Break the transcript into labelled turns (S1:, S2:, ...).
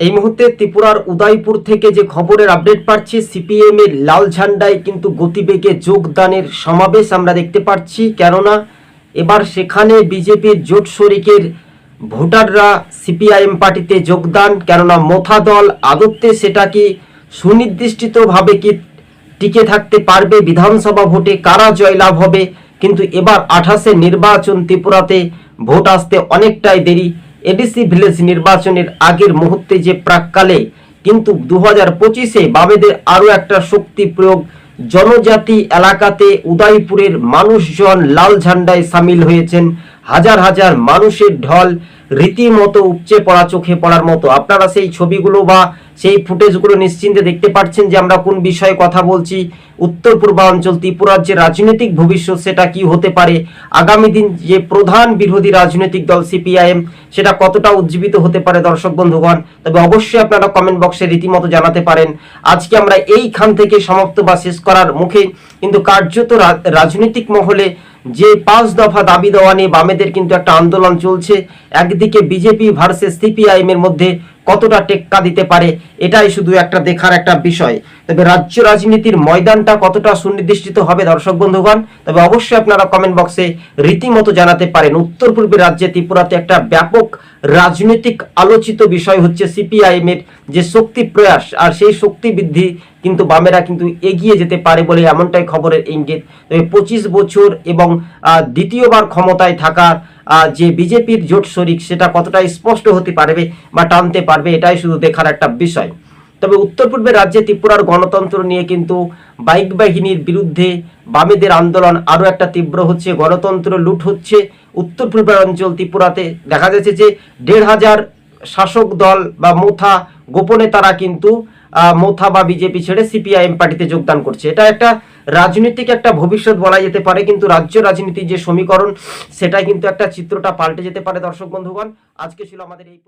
S1: এই মুহূর্তে ত্রিপুরার উদয়পুর থেকে যে খবরের আপডেট পাচ্ছি, সিপিএম এর লাল ঝান্ডায় কিন্তু গতিবেগে যোগদানের সমাবেশ আমরা দেখতে পাচ্ছি। কেননা এবার সেখানে বিজেপির জোট শরিকের ভোটাররা সিপিআইএম পার্টিতে যোগদান, কেননা মোথা দল আদত্তে সেটা কি সুনির্দিষ্টভাবে কি টিকে থাকতে পারবে বিধানসভা ভোটে? কারা জয়লাভ হবে? কিন্তু এবার আঠাশে নির্বাচন ত্রিপুরাতে ভোট আসতে অনেকটাই দেরি। এডিসি ভিলেজ নির্বাচনের আগের মুহূর্তে যে প্রাককালে, কিন্তু দু হাজার পঁচিশে বাবেদের আরও একটা শক্তি প্রয়োগ, জনজাতি এলাকাতে উদয়পুরের মানুষজন লাল ঝান্ডায় সামিল হয়েছেন। হাজার হাজার মানুষের ঢল রীতিমতো উপচে পড়া, চোখে পড়ার মতো। আপনারা সেই ছবিগুলো বা সেই ফুটেজগুলো নিশ্চিন্তে দেখতে পাচ্ছেন যে আমরা কোন বিষয়ে কথা বলছি, উত্তর পূর্বাঞ্চল ত্রিপুরার যে রাজনৈতিক ভবিষ্যৎ সেটা কি হতে পারে, আগামী দিন যে প্রধান বিরোধী রাজনৈতিক দল সিপিআইএম, সেটা কতটা উজ্জীবিত হতে পারে দর্শক বন্ধুগণ? তবে অবশ্যই আপনারা কমেন্ট বক্সে রীতিমতো জানাতে পারেন। আজকে আমরা এইখান থেকে সমাপ্ত বা শেষ করার মুখে কিন্তু কার্যত রাজনৈতিক মহলে যে পাঁচ দফা দাবি দেওয়া নিয়ে বামেদের কিন্তু একটা আন্দোলন চলছে। একদিকে বিজেপি ভার্সেস সিপিআইএম এর মধ্যে কতটা টেক্কা দিতে পারে, এটাই শুধু একটা দেখার একটা বিষয়। তবে রাজ্য রাজনীতির ময়দানটা কতটা সুনির্দিষ্ট হবে দর্শক বন্ধুগণ? তবে অবশ্যই আপনারা কমেন্ট বক্সে রীতিমতো জানাতে পারেন। উত্তর পূর্বের রাজ্যে ত্রিপুরাতে একটা ব্যাপক রাজনৈতিক আলোচিত বিষয় হচ্ছে সিপিআইএম এর যে শক্তি প্রয়াস, আর সেই শক্তি বৃদ্ধি কিন্তু বামেরা কিন্তু এগিয়ে যেতে পারে বলে এমনটাই খবরের ইঙ্গিত। তবে পঁচিশ বছর এবং দ্বিতীয়বার ক্ষমতায় থাকার যে বিজেপির জোট শরিক, সেটা কতটা স্পষ্ট হতে পারবে বা টানতে পারবে, এটাই শুধু দেখার একটা বিষয়। তবে উত্তর পূর্বে রাজ্যে ত্রিপুরার গণতন্ত্র নিয়ে কিন্তু বাইক বাহিনীর বিরুদ্ধে বামেদের আন্দোলন আরও একটা তীব্র হচ্ছে, গণতন্ত্র লুট হচ্ছে। উত্তর পূর্বাঞ্চল ত্রিপুরাতে দেখা যাচ্ছে যে দেড় হাজার শাসক দল বা মোথা গোপনে তারা কিন্তু মোথা বা বিজেপি ছেড়ে সিপিআইএম পার্টিতে যোগদান করছে। এটা একটা রাজনৈতিক একটা ভবিষ্যৎ বলা যেতে পারে, কিন্তু রাজ্য রাজনীতির যে সমীকরণ সেটা কিন্তু একটা চিত্রটা পাল্টে যেতে পারে দর্শক বন্ধুগণ। আজকে ছিল আমাদের এই